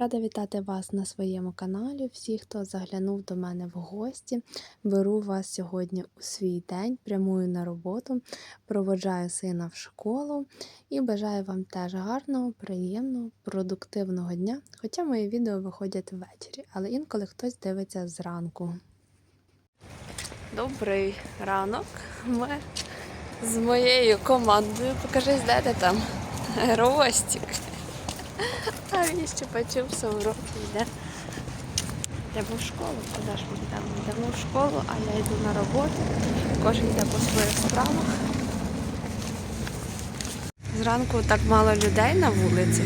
Рада вітати вас на своєму каналі. Всі, хто заглянув до мене в гості, беру вас сьогодні у свій день, прямую на роботу, проводжаю сина в школу і бажаю вам теж гарного, приємного, продуктивного дня. Хоча мої відео виходять ввечері, але інколи хтось дивиться зранку. Добрий ранок. Ми з моєю командою. Покажись, де ти там. Ростік. А він ще почувся роті йде. Йдемо в школу, куди ж ми йдемо? Йдемо в школу, а я йду на роботу. Кожен йде по своїх справах. Зранку так мало людей на вулиці,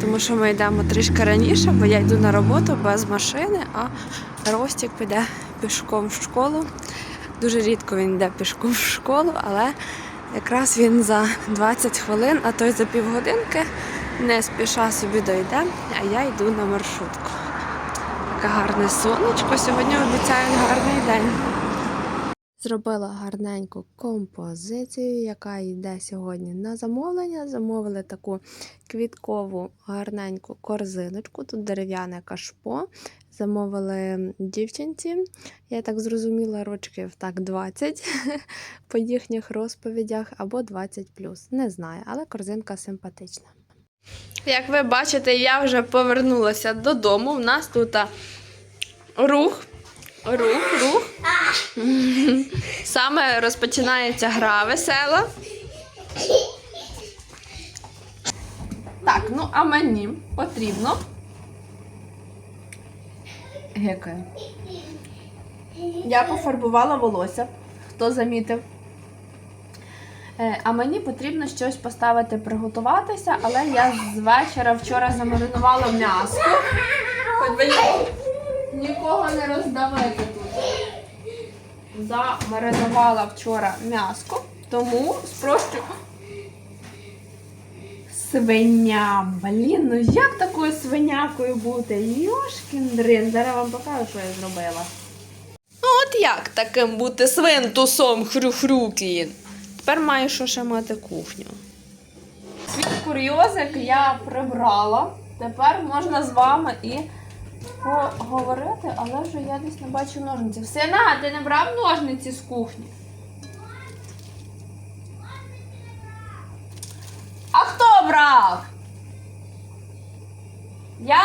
тому що ми йдемо трішки раніше, бо я йду на роботу без машини, а Ростік піде пішком в школу. Дуже рідко він йде пішком в школу, але якраз він за 20 хвилин, а то й за півгодинки не спіша собі дойде, а я йду на маршрутку. Таке гарне сонечко. Сьогодні обіцяють гарний день. Зробила гарненьку композицію, яка йде сьогодні на замовлення. Замовили таку квіткову гарненьку корзиночку. Тут дерев'яне кашпо. Замовили дівчинці. Я так зрозуміла, рочків так 20 по їхніх розповідях або 20 Не знаю, але корзинка симпатична. Як ви бачите, я вже повернулася додому. У нас тут рух. Рух, рух. Саме розпочинається гра весела. Так, ну а мені потрібно. Гекає. Я пофарбувала волосся, хто замітив. Е, А мені потрібно щось поставити, приготуватися, але я з вечора вчора замаринувала м'ясо. Нікого не роздавити тут. Замаринувала вчора м'яско, тому спрощу. Свиня, блін, ну як такою свинякою бути? Йошкін дрин, зараз вам покажу, що я зробила. Ну от як таким бути свинтусом хрю-хрюкін? Тепер маю що ще мати кухню. Свій курйозик я прибрала. Тепер можна з вами і поговорити, але вже я десь не бачу ножниці. Сина, ти не брав ножниці з кухні? А хто брав? Я?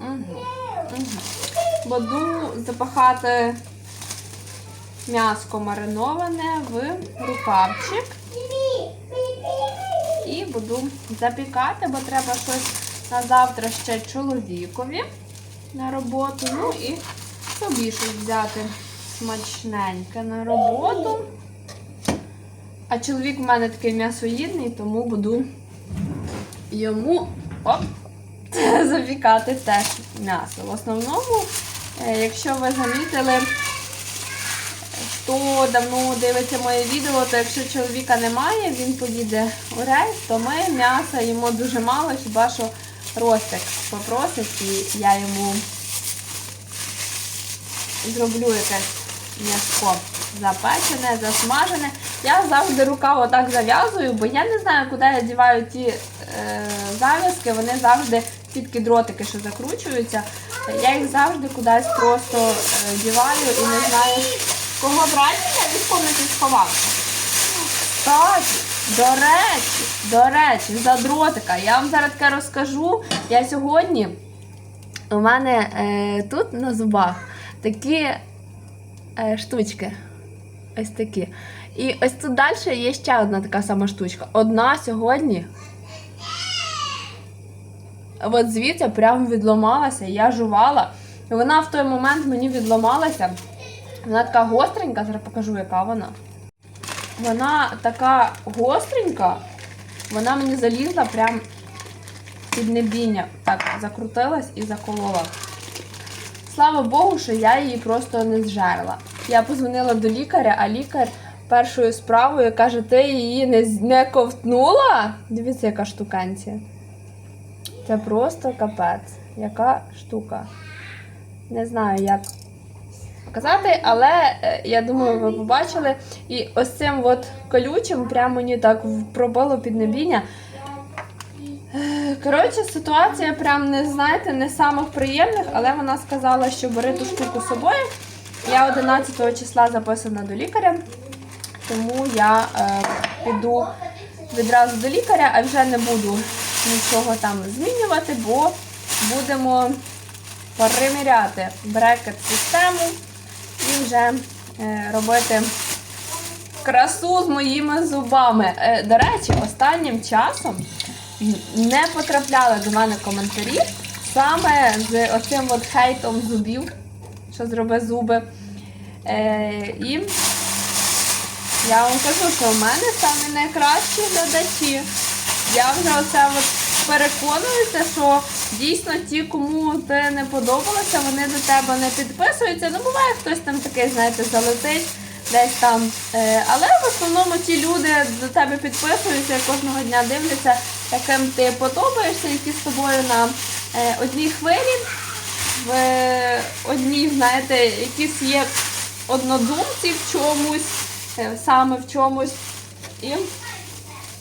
Угу. Угу. Буду запахати м'яско мариноване в рукавчик. І буду запікати, бо треба щось на завтра ще чоловікові на роботу. Ну і собі щось взяти смачненьке на роботу. А чоловік в мене такий м'ясоїдний, тому буду йому оп, запікати теж м'ясо. В основному, е, якщо ви замітили, хто давно дивиться моє відео, то якщо чоловіка немає, він поїде у рейс, то ми м'яса йому дуже мало, хіба що Ростик попросить, і я йому зроблю якесь м'яско запечене, засмажене. Я завжди рукав отак зав'язую, бо я не знаю, куди я діваю ті е, зав'язки, вони завжди ті такі дротики, що закручуються. Я їх завжди кудись просто е, діваю і не знаю, кого брати, я від комнати сховався. Кстати, до речі, до речі, за дротика. Я вам зараз таке розкажу. Я сьогодні у мене е, тут на зубах такі е, штучки. Ось такі. І ось тут далі є ще одна така сама штучка. Одна сьогодні. От звідси прямо відломалася, я жувала. І вона в той момент мені відломалася. Вона така гостренька, зараз покажу, яка вона. Вона така гостренька, вона мені залізла прям під небіння. Так, закрутилась і заколола. Слава Богу, що я її просто не зжерла. Я позвонила до лікаря, а лікар першою справою каже, ти її не, не ковтнула? Дивіться, яка штуканція. Це просто капець. Яка штука. Не знаю, як казати, але е, я думаю, ви побачили. І ось цим от колючим прямо мені так пробило піднебіння. Е, Коротше, ситуація прям не знаєте, не самих приємних, але вона сказала, що бери ту штуку з собою. Я 11 числа записана до лікаря, тому я е, піду відразу до лікаря, а вже не буду нічого там змінювати, бо будемо переміряти брекет-систему вже е, робити красу з моїми зубами. Е, до речі, останнім часом не потрапляли до мене коментарі саме з оцим от хейтом зубів, що зроби зуби. Е, і я вам кажу, що в мене самі найкращі глядачі. Я вже оце от переконуюся, що дійсно ті, кому ти не подобалося, вони до тебе не підписуються. Ну, буває, хтось там такий, знаєте, залетить десь там. Е, але в основному ті люди до тебе підписуються, кожного дня дивляться, яким ти подобаєшся, які з тобою на е, одній хвилі, в одній, знаєте, якісь є однодумці в чомусь, е, саме в чомусь. І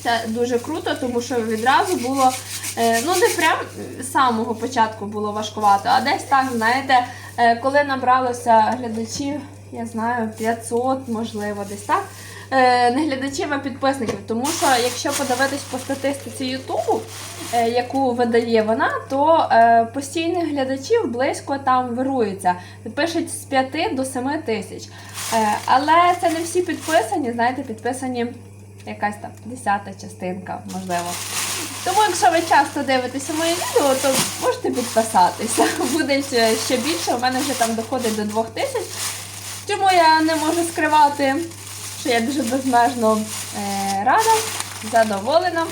це дуже круто, тому що відразу було, ну не прям з самого початку було важкувато, а десь так, знаєте, е, коли набралося глядачів, я знаю, 500, можливо, десь так. Е, Не глядачів, а підписників. Тому що якщо подивитись по статистиці Ютубу, е, яку видає вона, то е, постійних глядачів близько там вирується. Пишуть з 5 до 7 тисяч. Е, Але це не всі підписані, знаєте, підписані якась там десята частинка, можливо. Тому, якщо ви часто дивитеся моє відео, то можете підписатися. Буде ще більше. У мене вже там доходить до 2000. Чому я не можу скривати, що я дуже безмежно е, рада, задоволена.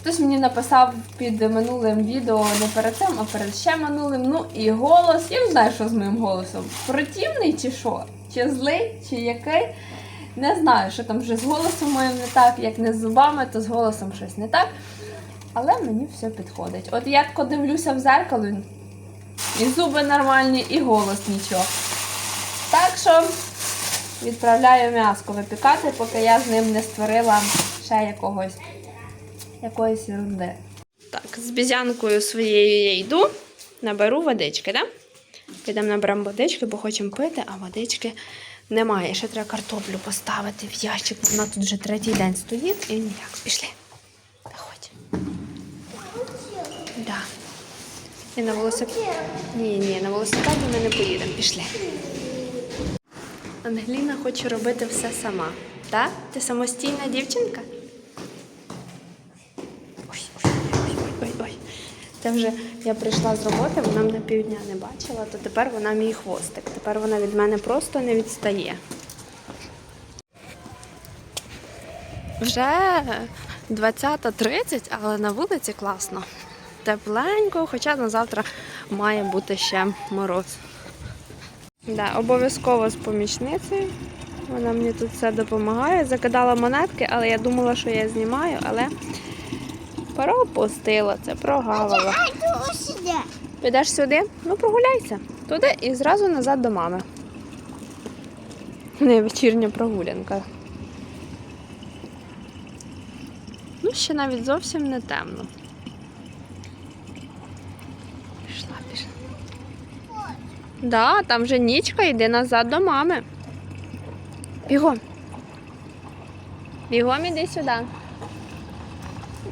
Хтось мені написав під минулим відео не перед цим, а перед ще минулим. Ну і голос. Я не знаю, що з моїм голосом. Противний чи що? Чи злий, чи який. Не знаю, що там вже з голосом моїм не так, як не з зубами, то з голосом щось не так. Але мені все підходить. От я дивлюся в зеркало, і зуби нормальні, і голос нічого. Так що відправляю м'яско випікати, поки я з ним не створила ще якогось якоїсь ерунди. Так, з бізянкою своєю я йду, наберу водички? Да? Підемо наберемо водички, бо хочемо пити, а водички немає. Ще треба картоплю поставити в ящик. Вона тут вже третій день стоїть і ніяк. Пішли. Заходь. Да. І на велосипеді. Ні, ні, на велосипеді ми не поїдемо. Пішли. Ангеліна хоче робити все сама. Так? Ти самостійна дівчинка? Ой, ой, ой, ой, ой, ой. Це вже я прийшла з роботи, вона мене півдня не бачила, то тепер вона мій хвостик. Тепер вона від мене просто не відстає. Вже 20.30, але на вулиці класно. Тепленько, хоча на завтра має бути ще мороз. Да, обов'язково з помічницею. Вона мені тут все допомагає. Закидала монетки, але я думала, що я знімаю, але пропустила це, прогавила. Підеш сюди? Ну прогуляйся. Туди і зразу назад до мами. Не вечірня прогулянка. Ну, ще навіть зовсім не темно. Пішла, пішла. Да, там вже нічка, йди назад до мами. Бігом. Бігом іди сюди.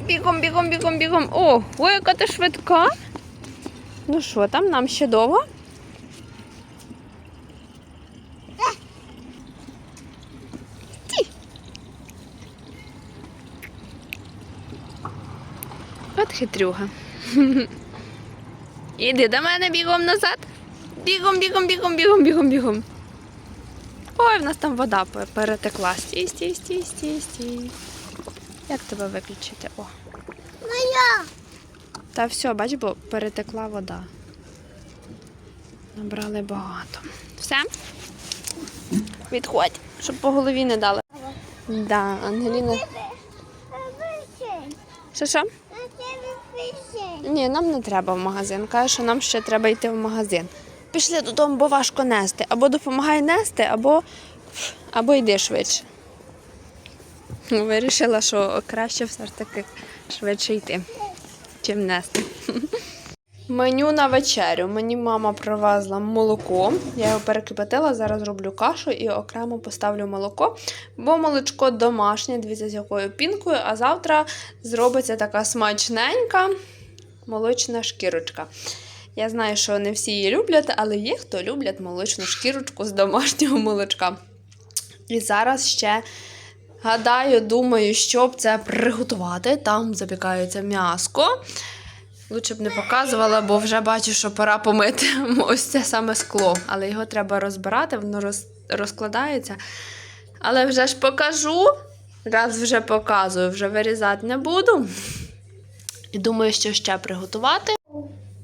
Бігом, бігом, бігом, бігом. О, ой, яка ти швидка. Ну що там, нам ще довго? От хитрюга. Іди до мене бігом назад. Бігом, бігом, бігом, бігом, бігом, бігом. Ой, в нас там вода пе- перетекла. Стій, стій, стій, стій, стій. Як тебе виключити? О. Моя. Та все, бач, бо перетекла вода. Набрали багато. Все? Відходь, щоб по голові не дали. Да, Ангеліна. Що що? Ні, нам не треба в магазин. Каже, що нам ще треба йти в магазин. Пішли додому, бо важко нести. Або допомагай нести, або, або йди швидше. Вирішила, що краще все ж таки швидше йти. чим нести. Меню на вечерю. Мені мама привезла молоко. Я його перекипятила, зараз роблю кашу і окремо поставлю молоко. Бо молочко домашнє, дивіться, з якою пінкою, а завтра зробиться така смачненька молочна шкірочка. Я знаю, що не всі її люблять, але є хто люблять молочну шкірочку з домашнього молочка. І зараз ще гадаю, думаю, щоб це приготувати. Там запікається м'яско. Лучше б не показувала, бо вже бачу, що пора помити ось це саме скло. Але його треба розбирати, воно роз, розкладається. Але вже ж покажу. Раз вже показую, вже вирізати не буду. І думаю, що ще приготувати.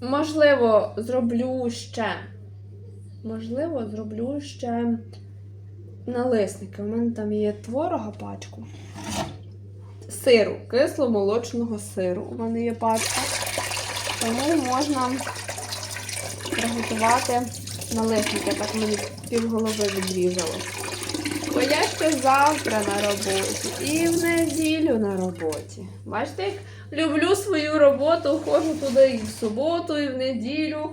Можливо, зроблю ще. Можливо, зроблю ще налисники. У мене там є творога пачку. Сиру, кисломолочного сиру. У мене є пачка. Тому можна приготувати налисники. Так мені півголови відрізало. Бо я ще завтра на роботі і в неділю на роботі. Бачите, як люблю свою роботу, ходжу туди і в суботу, і в неділю.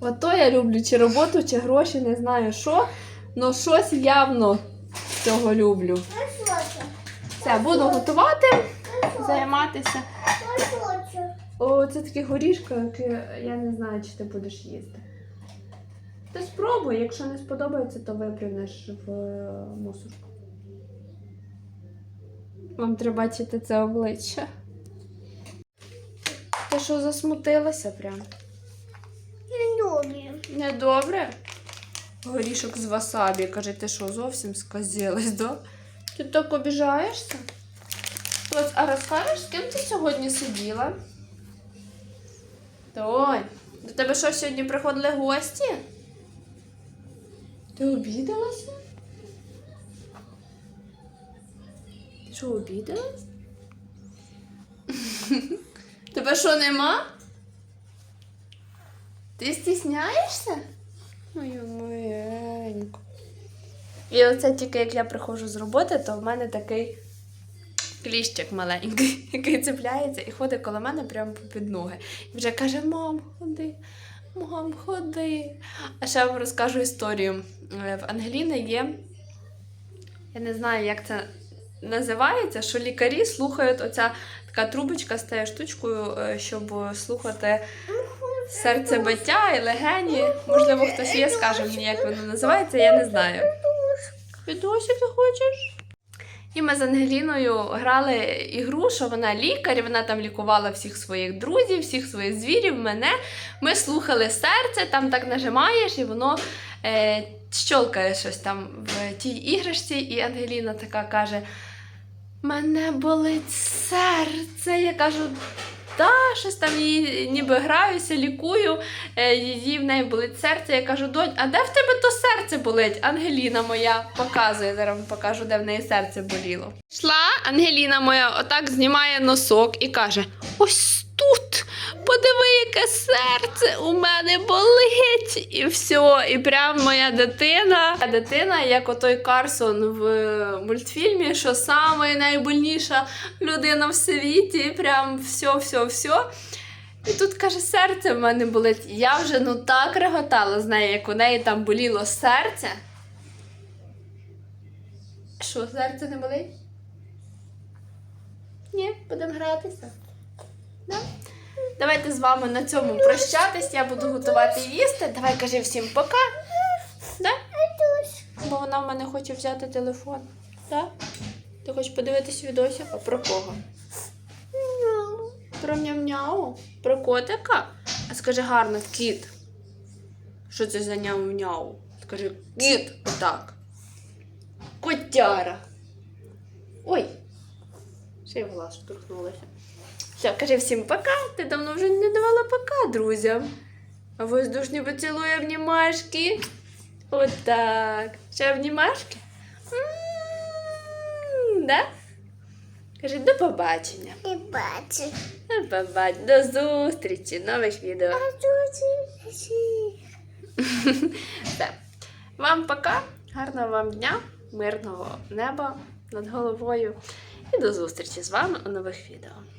Ото я люблю чи роботу, чи гроші, не знаю що. Але щось явно з цього люблю. Все, буду готувати, займатися. О, це такі горішки, які я не знаю, чи ти будеш їсти. Ти спробуй, якщо не сподобається, то виплюнеш в е, мусорку. Вам треба бачити це обличчя. Ти що засмутилася прям? Недобре? Горішок з васабі. Каже, ти що, зовсім сказилась, да? Ти так обіжаєшся? Ось, а розкажеш, з ким ти сьогодні сиділа? Тонь, до тебе що сьогодні приходили гості? Ти обідалася? Ти що, обідалась? Тебе що нема? Ти стісняєшся? Мою маленьку. І оце тільки як я приходжу з роботи, то в мене такий кліщик маленький, який цепляється і ходить коло мене прямо під ноги. І вже каже: Мам, ходи, мам, ходи. А ще вам розкажу історію. Е, В Ангеліни є, я не знаю, як це називається, що лікарі слухають оця така трубочка з тією штучкою, е, щоб слухати серцебиття і легені. Можливо, хтось є, скаже мені, як воно називається, я не знаю. Підосі ти хочеш? І ми з Ангеліною грали ігру, що вона лікар, і вона там лікувала всіх своїх друзів, всіх своїх звірів, мене. Ми слухали серце, там так нажимаєш, і воно е, щолкає щось там в тій іграшці, і Ангеліна така каже: Мене болить серце. Я кажу, та, щось там її ніби граюся, лікую, е, її в неї болить серце. Я кажу, донь, а де в тебе то серце болить? Ангеліна моя показує, зараз покажу, де в неї серце боліло. Йшла Ангеліна моя, отак знімає носок і каже: Ось тут, подиви, яке серце у мене болить. І все. І прям моя дитина, дитина, як отой Карсон в мультфільмі, що саме найбольніша людина в світі, прям все, все, все. І тут каже, серце в мене болить. Я вже ну так реготала з нею, як у неї там боліло серце. Що, серце не болить? Ні, будемо гратися. Да? Давайте з вами на цьому прощатись. Я буду готувати їсти. Давай кажи всім пока. Да? Бо вона в мене хоче взяти телефон. Да? Ти хочеш подивитись відосик? А про кого? Про ням-няу? Про котика? А скажи гарно, кіт. Що це за ням-няу? Скажи кіт, отак. Котяра. Ой. Ще й в глаз штурхнулася. Все, кажи всім пока. Ти давно вже не давала пока, друзям. А воздушні поцілує обнімашки. Отак. Ще обнімашки? Да? Кажи до побачення. Не бачу. До побачення. До зустрічі. Нових відео. А тут Все. Вам пока. Гарного вам дня, мирного неба над головою. І до зустрічі з вами у нових відео.